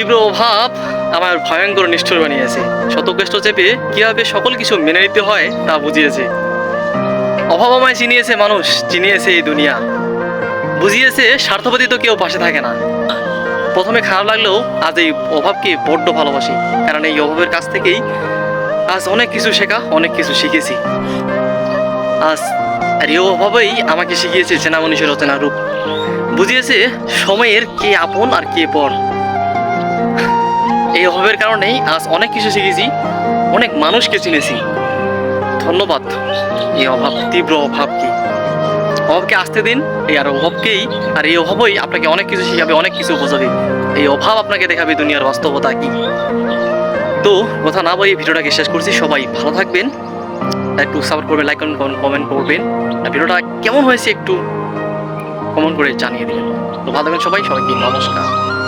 তীব্র অভাব আমার ভয়ঙ্কর নিষ্ঠুর বানিয়েছে। শত কষ্ট চেপে কীভাবে সকল কিছু মেনে নিতে হয় তা বুঝিয়েছে। অভাব আমায় চিনিয়েছে মানুষ, চিনিয়েছে এই দুনিয়া। বুঝিয়েছে স্বার্থবাদী তো কেউ পাশে থাকে না। প্রথমে খারাপ লাগলেও আজ এই অভাবকে বড্ড ভালোবাসি। কারণ এই অভাবের কাছ থেকেই আজ অনেক কিছু শেখা, অনেক কিছু শিখেছি। আজ আর এই অভাবেই আমাকে শিখিয়েছে চেনা মানুষের অচেনা রূপ। বুঝিয়েছে সময়ের কে আপন আর কে পর। এই অভাবের কারণেই আজ অনেক কিছু শিখেছি, অনেক মানুষকে চিনেছি। ধন্যবাদ, এই অভাব, তীব্র অভাবকে। অভাবকে আসতে দিন, এই আর অভাবকেই, আর এই অভাবই আপনাকে অনেক কিছু শিখাবে, অনেক কিছু বোঝাবে। এই অভাব আপনাকে দেখাবে দুনিয়ার বাস্তবতা কি। তো, কথা না বলে ভিডিওটাকে শেষ করছি। সবাই ভালো থাকবেন। একটু সাপোর্ট করবেন লাইক করবেন কমেন্ট করবেন। আর ভিডিওটা কেমন হয়েছে একটু কমেন্ট করে জানিয়ে দিবেন। তো ভালো থাকবেন সবাই, সবাইকে নমস্কার।